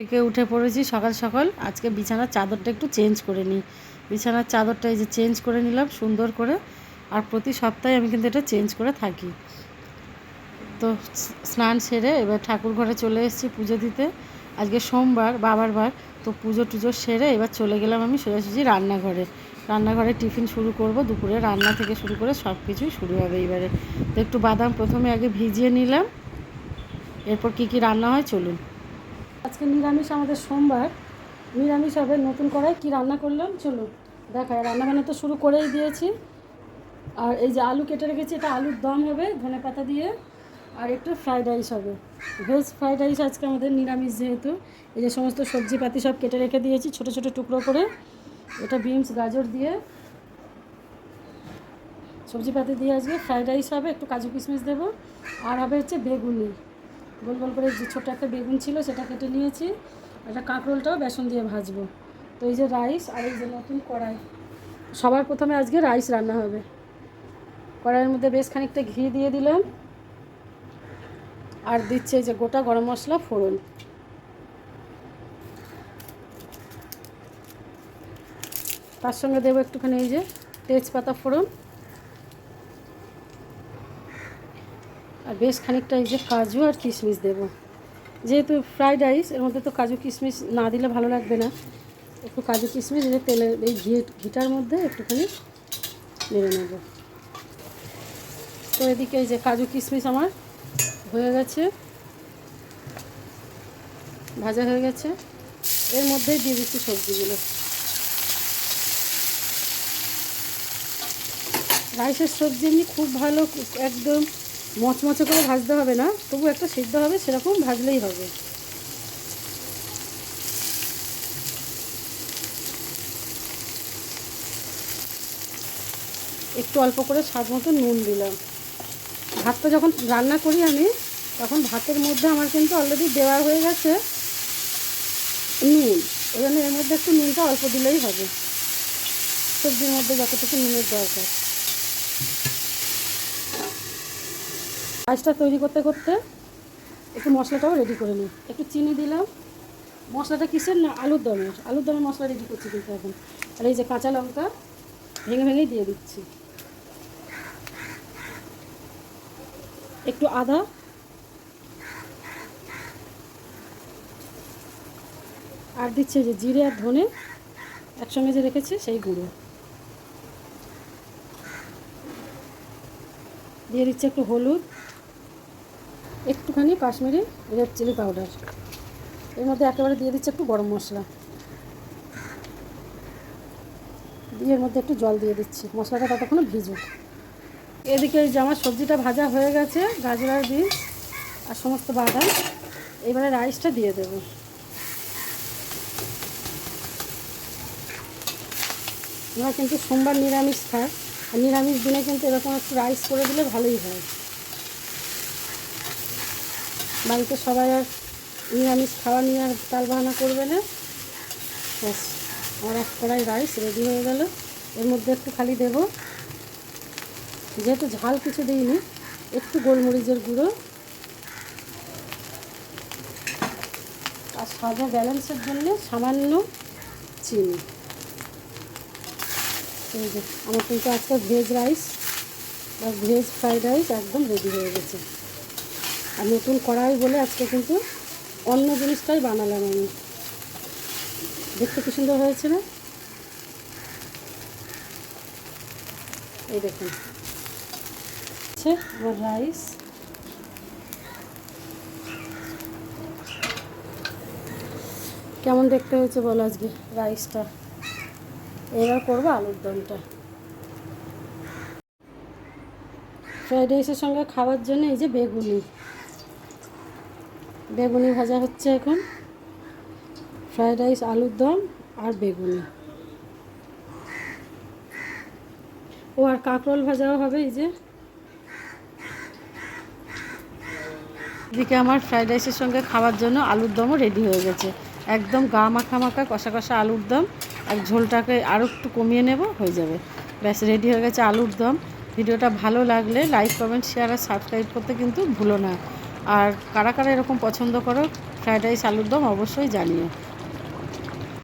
থেকে উঠে পড়েছি সকাল সকাল। আজকে বিছানার চাদরটা একটু চেঞ্জ করে নিই। বিছানার চাদরটা এই যে চেঞ্জ করে নিলাম সুন্দর করে। আর প্রতি সপ্তাহে আমি কিন্তু এটা চেঞ্জ করে থাকি। তো স্নান সেরে এবার ঠাকুর ঘরে চলে এসেছি পুজো দিতে। আজকে সোমবার, বাবার বার। তো পুজো টুজো সেরে এবার চলে গেলাম আমি সোজাসুজি রান্নাঘরে। রান্নাঘরে টিফিন শুরু করব, দুপুরে রান্না থেকে শুরু করে সব কিছুই শুরু হবে এবারে। তো একটু বাদাম প্রথমে আগে ভিজিয়ে নিলাম। এরপর কি কি রান্না হয় চলুন। আজকে নিরামিষ আমাদের সোমবার। নিরামিষ হবে, নতুন কড়াই, কি রান্না করলাম? চলুন দেখায় রান্না বান্না তো শুরু করেই দিয়েছি। আর এই যে আলু কেটে রেখেছি, এটা আলুর দম হবে, ধনে পাতা দিয়ে। আর একটু ফ্রাইড রাইস হবে। ভেজ ফ্রাইড রাইস আজকে আমাদের নিরামিষ যেহেতু। এই যে সমস্ত সবজিপাতি সব কেটে রেখে দিয়েছি, ছোট ছোট টুকরো করে। এটা বিনস, গাজর দিয়ে। সবজিপাতি দিয়ে আজকে ফ্রাইড রাইস হবে, একটু কাজু কিশমিশ দেবো। আর হবে হচ্ছে বেগুনি। গোল গোল করে যে ছোটো একটা বেগুন ছিল সেটা কেটে নিয়েছি। একটা কাঁকরোলটাও বেসন দিয়ে ভাজবো। তো এই যে রাইস আর এই যে নতুন কড়াই। সবার প্রথমে আজকে রাইস রান্না হবে। কড়াইয়ের মধ্যে বেশ খানিকটা ঘি দিয়ে দিলাম। আর দিচ্ছে যে গোটা গরম মশলা ফোড়ন। তার সঙ্গে দেবো একটুখানি এই যে তেজপাতা ফোড়ন। আর বেশ খানিকটা এই যে কাজু আর কিশমিশ দেবো। যেহেতু ফ্রাইড রাইস এর মধ্যে তো কাজু কিশমিশ না দিলে ভালো লাগবে না। একটু কাজু কিশমিশ, এই যে তেলের এই ঘি, ঘিটার মধ্যে একটুখানি নেড়ে নেব। তো এদিকে এই যে কাজু কিশমিশ আমার হয়ে গেছে। ভাজা হয়ে গেছে। এর মধ্যেই দিয়ে দিচ্ছি সবজিগুলো। রাইসের সবজি এমনি খুব ভালো, একদম মচমচে করে ভাজতে হবে না, তবু একটা সিদ্ধ হবে, সেরকম ভাজলেই হবে। একটু অল্প করে স্বাদ মতো নুন দিলাম। ভাতটা যখন রান্না করি আমি, তখন ভাতের মধ্যে আমার কিন্তু অলরেডি দেওয়া হয়ে গেছে নুন। ওই জন্য এর মধ্যে একটু নুনটা অল্প দিলেই হবে। সবজির মধ্যে যতটুকু নুনের দরকার। রাইসটা তৈরি করতে করতে একটু মশলাটাও রেডি করে নিই। একটু চিনি দিলাম। মশলাটা কিসের না? আলুর দমের। আলুর দমের মশলা রেডি করছি কিন্তু এখন। আর এই যে কাঁচা লঙ্কা ভেঙে ভেঙেই দিয়ে দিচ্ছি। একটু আদা। আর দিচ্ছে যে জিরে আর ধনে একসঙ্গে যে রেখেছি সেই গুঁড়ো। দিয়ে দিচ্ছে একটু হলুদ। একটুখানি কাশ্মীরি রেড চিলি পাউডার। এর মধ্যে একেবারে দিয়ে দিচ্ছে একটু গরম মশলা। দিয়ে এর মধ্যে একটু জল দিয়ে দিচ্ছি। মশলাটা ততক্ষণে ভিজুক। এদিকে এই যে আমার সবজিটা ভাজা হয়ে গেছে, গাজর আর বিনস আর সমস্ত বাদাম। এবারে রাইসটা দিয়ে দেবো। আমরা কিন্তু সোমবার নিরামিষ খাই। আর নিরামিষ দিনে কিন্তু এরকম একটু রাইস করে দিলে ভালোই হয়। বাড়িতে সবাই আর নিরামিষ খাওয়া নিয়ে আর তাল বাহানা করবে না। ব্যাস আমার এক কড়াই রাইস রেডি হয়ে গেল। এর মধ্যে একটু খালি দেব। যেহেতু ঝাল কিছু দিইনি, একটু গোলমরিচের গুঁড়ো আর সাজা ব্যালেন্সের জন্য সামান্য চিনি। এই যে, আমার কিন্তু আজকে ভেজ রাইস বা ভেজ ফ্রাইড রাইস একদম রেডি হয়ে গেছে। আর নতুন কড়াই বলে আজকে কিন্তু অন্য জিনিসটাই বানালাম আমি। দেখতে কি সুন্দর হয়েছে না? এই দেখুন। আমার রাইস। কেমন দেখতে হয়েছে বলো আজকে রাইসটা? এবার করব আলুর দমটা। ফ্রাইড রাইসের সঙ্গে খাওয়ার জন্য এই যে বেগুনি। বেগুনি ভাজা হচ্ছে এখন। ফ্রায়েড রাইস, আলুর দম আর বেগুনি। ও, আর কাঁকরোল ভাজাও হবে এই যে। এদিকে আমার ফ্রাইড রাইসের সঙ্গে খাওয়ার জন্য আলুর দমও রেডি হয়ে গেছে। একদম গা মাখা মাখা, কষা কষা আলুর দম। আর ঝোলটাকে আরও একটু কমিয়ে নেব, হয়ে যাবে। ব্যাস রেডি হয়ে গেছে আলুর দম। ভিডিওটা ভালো লাগলে লাইক কমেন্ট শেয়ার আর সাবস্ক্রাইব করতে কিন্তু ভুলো না। আর কারা কারা এরকম পছন্দ করো ফ্রায়েড রাইস আলুর দম অবশ্যই জানিও।